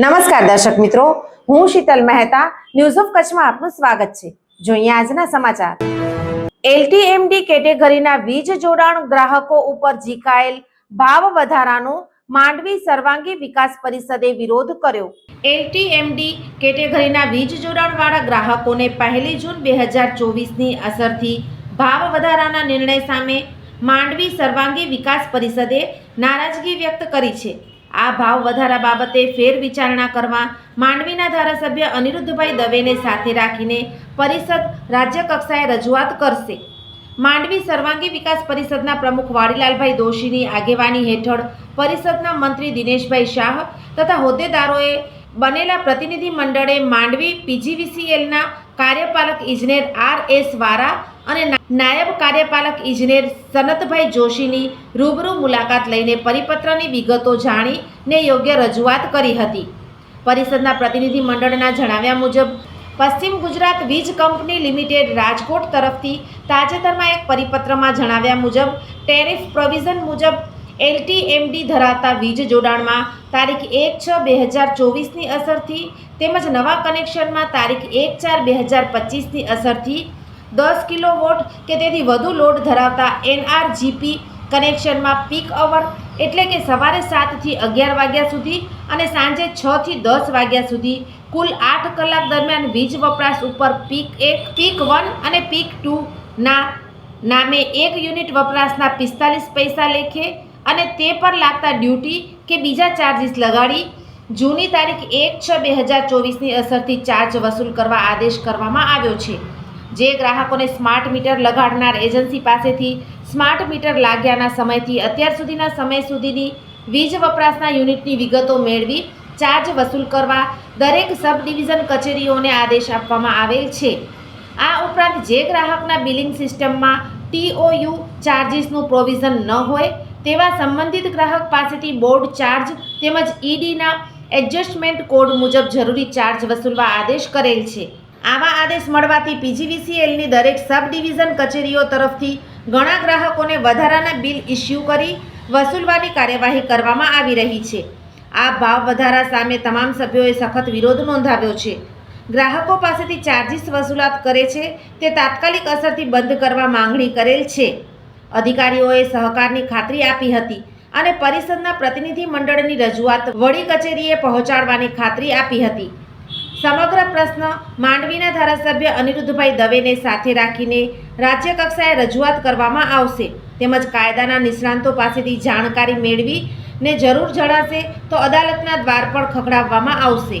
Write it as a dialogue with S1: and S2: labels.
S1: નમસ્કાર દર્શક મિત્રો, હું શીતલ મહેતા ન્યૂઝ ઓફ કચ્છમાં આપનું સ્વાગત છે. જોઈએ આજના સમાચાર. એલટીએમડી કેટેગરીના વીજ જોડાણ ગ્રાહકો ઉપર ઝીકાયેલ ભાવ વધારાનો માંડવી સર્વાંગી વિકાસ પરિષદે વિરોધ કર્યો. એલટીએમડી કેટેગરીના વીજ જોડાણવાળા ગ્રાહકોને પહેલી જૂન બે હજાર ચોવીસની અસરથી ભાવ વધારાના નિર્ણય સામે માંડવી સર્વાંગી વિકાસ પરિષદે નારાજગી વ્યક્ત કરી છે. આ ભાવ વધારા બાબતે ફેર વિચારણા કરવા માંડવીના ધારાસભ્ય અનિરુદ્ધભાઈ દવેને સાથે રાખીને પરિષદ રાજ્ય કક્ષાએ રજૂઆત કરશે. માંડવી સર્વાંગી વિકાસ પરિષદના પ્રમુખ વાડીલાલભાઈ દોશીની આગેવાની હેઠળ પરિષદના મંત્રી દિનેશભાઈ શાહ તથા હોદ્દેદારોએ બનેલા પ્રતિનિધિ મંડળે માંડવી પીજીવીસીએલના કાર્યપાલક ઇજનેર આર એસ વારા અને નાયબ કાર્યપાલક ઇજનેર સનતભાઈ જોશીની રૂબરૂ મુલાકાત લઈને પરિપત્રની વિગતો જાણીને યોગ્ય રજૂઆત કરી હતી. પરિષદના પ્રતિનિધિ મંડળના જણાવ્યા મુજબ, પશ્ચિમ ગુજરાત વીજ કંપની લિમિટેડ રાજકોટ તરફથી તાજેતરમાં એક પરિપત્રમાં જણાવ્યા મુજબ, ટેરિફ પ્રોવિઝન મુજબ એલટીએમડી ધરાવતા વીજ જોડાણમાં તારીખ એક છ બે હજાર ચોવીસની અસરથી તેમજ નવા કનેક્શનમાં તારીખ એક ચાર બે હજાર પચીસની અસરથી દસ કિલો વોટ કે તેથી વધુ લોડ ધરાવતા એનઆરજીપી કનેક્શનમાં પીક અવર એટલે કે સવારે સાતથી અગિયાર વાગ્યા સુધી અને સાંજે છથી દસ વાગ્યા સુધી કુલ આઠ કલાક દરમિયાન વીજ વપરાશ ઉપર પીક એક, પીક વન અને પીક ટુના નામે એક યુનિટ વપરાશના પિસ્તાલીસ પૈસા લેખે અને તે પર લાગતા ડ્યુટી કે બીજા ચાર્જીસ લગાડી. જૂની તારીખ એક છ બે હજાર ચોવીસની અસરથી ચાર્જ વસૂલ કરવા આદેશ કરવામાં આવ્યો છે. જે ગ્રાહકોને સ્માર્ટ મીટર લગાડનાર એજન્સી પાસેથી સ્માર્ટ મીટર લાગ્યાના સમયથી અત્યાર સુધીના સમય સુધીની વીજ વપરાશના યુનિટની વિગતો મેળવી ચાર્જ વસૂલ કરવા દરેક સબ ડિવિઝન કચેરીઓને આદેશ આપવામાં આવેલ છે. આ ઉપરાંત જે ગ્રાહકના બિલિંગ સિસ્ટમમાં ટીઓયુ ચાર્જીસનું પ્રોવિઝન ન હોય તેવા સંબંધિત ગ્રાહક પાસેથી બોર્ડ ચાર્જ તેમજ ઈડીના એડજસ્ટમેન્ટ કોડ મુજબ જરૂરી ચાર્જ વસૂલવા આદેશ કરેલ છે. આવા આદેશ મળવાથી પીજીવીસીએલની દરેક સબ ડિવિઝન કચેરીઓ તરફથી ઘણા ગ્રાહકોને વધારાના બિલ ઇસ્યુ કરી વસૂલવાની કાર્યવાહી કરવામાં આવી રહી છે. આ ભાવ વધારા સામે તમામ સભ્યોએ સખત વિરોધ નોંધાવ્યો છે. ગ્રાહકો પાસેથી ચાર્જીસ વસૂલાત કરે છે તે તાત્કાલિક અસરથી બંધ કરવા માંગણી કરેલ છે. અધિકારીઓએ સહકારની ખાતરી આપી હતી અને પરિષદના પ્રતિનિધિ મંડળની રજૂઆત વડી કચેરીએ પહોંચાડવાની ખાતરી આપી હતી. સમગ્ર પ્રશ્ન માંડવીના ધારાસભ્ય અનિરુદ્ધભાઈ દવેને સાથે રાખીને રાજ્ય કક્ષાએ રજૂઆત કરવામાં આવશે. તેમજ કાયદાના નિષ્ણાંતો પાસેથી જાણકારી મેળવી ને જરૂર જણાશે તો અદાલતના દ્વાર પણ ખખડાવવામાં આવશે.